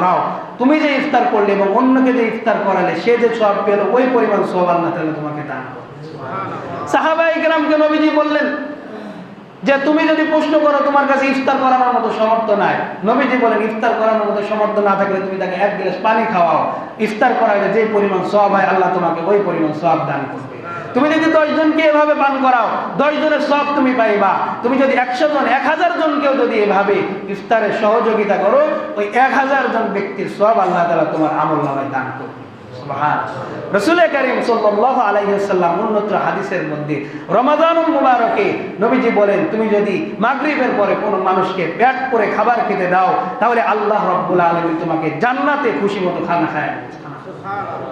করাও। তুমি যে ইফতার করলে এবং অন্যকে যে ইফতার করালে সে যে সব পেল ওই পরিমাণ সব আল্লাহ তাহলে তোমাকে দান করবে। সাহাবাই গ্রামকে নবীজি বললেন যে তুমি যদি প্রশ্ন করো তোমার কাছে ইফতার করানোর মতো সমর্থ নাই। নবীজি বলেন ইফতার করানোর মতো সমর্থ না থাকলে তুমি তাকে এক গ্লাস পানি খাওয়াও। ইফতার করাইলে যে পরিমাণ সব হয় আল্লাহ তোমাকে ওই পরিমাণ সব দান করবে। তুমি যদি দশ জনকে এভাবে পান করাও দশ জনের সব তুমি পাইবা। তুমি যদি একশো জন এক হাজার জনকেও যদি এভাবে ইফতারের সহযোগিতা করো, ওই এক হাজার জন ব্যক্তির সব আল্লাহ তালা তোমার আমল নামায় দান করবে। রসুল করিম সাল্লাহ আলাইসাল্লাম উন্নত হাদিসের মধ্যে রমাদানুল মুবারকে নবীজি বলেন তুমি যদি মাগরিবের পরে কোনো মানুষকে পেট করে খাবার খেতে দাও তাহলে আল্লাহ রব্বুল আলমী তোমাকে জান্নাতে খুশি মতো খানা খায়।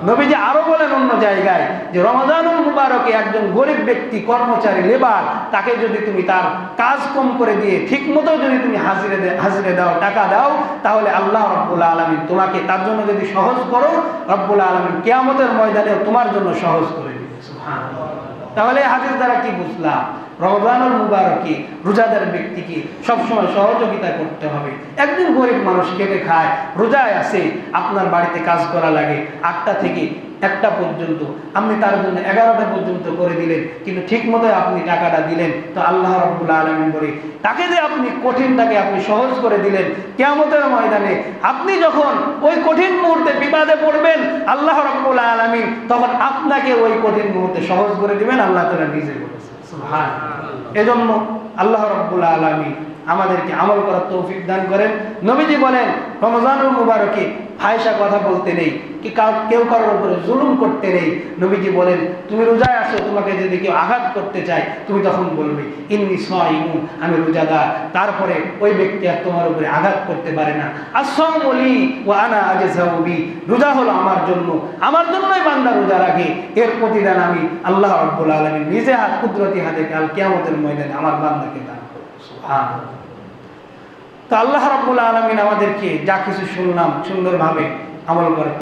নবীজি আরও বলেন অন্য জায়গায় যে রমাদানুল মুবারকে একজন গরিব ব্যক্তি কর্মচারী লেবার তাকে যদি তুমি তার কাজ কম করে দিয়ে ঠিক মতো যদি তুমি হাজিরে হাজিরে দাও টাকা দাও তাহলে আল্লাহ রব্বুল আলমিন তোমাকে তার জন্য যদি সহজ করো রব্বুল আলমিন কেয়ামতের ময়দানে তোমার জন্য সহজ করে দিই তাহলে হাজির দ্বারা কি বুঝলাম? রমজানুল মুবারকে, রোজাদার ব্যক্তিকে সবসময় সহযোগিতা করতে হবে। একজন গরিব মানুষ খেটে খায়, রোজায় আছে আপনার বাড়িতে কাজ করা লাগে, আটটা থেকে একটা পর্যন্ত। আপনি তার জন্য এগারোটা পর্যন্ত করে দিলেন, কিন্তু ঠিক মতো আপনি টাকাটা দিলেন। তো আল্লাহ রব্বুল আলমিন বলে, তাকে যে আপনি কঠিনটাকে আপনি সহজ করে দিলেন, কেয়ামতের ময়দানে আপনি যখন ওই কঠিন মুহূর্তে বিবাদে পড়বেন, আল্লাহ রব্বুল আলমিন তখন আপনাকে ওই কঠিন মুহূর্তে সহজ করে দিবেন, আল্লাহ তালা নিজে বলেছেন। এজন্য আল্লাহ রব্বুল আলমী আমাদেরকে আমল করার তৌফিক দান করেন। নবীজি বলেন রমজানুল মুবারকে ফায়সা কথা বলতে নেই, কি কেউ কারোর উপরে জুলুম করতে নেই। নবীজি বলেন, তুমি রোজায় আসো, তোমাকে যদি কেউ আঘাত করতে চায়, তুমি তখন বলবে, ইন্নি সাইমুন, আমি রোজাদার। তারপরে ওই ব্যক্তি আর তোমার উপরে আঘাত করতে পারে না। আসম বলি ও আনা আজে সাউবি রোজা হলো আমার জন্য। আমার জন্যই বান্দা রোজা রাখে। এর প্রতিদান আমি আল্লাহ রব্বুল আলমী নিজে হাত কুদরতি হাতে কাল কেয়ামতের ময়দানে আমার বান্দাকে দান করব। তো আল্লাহ রাবুল আলমিন আমাদেরকে যা কিছু শুনলাম সুন্দরভাবে আমল করে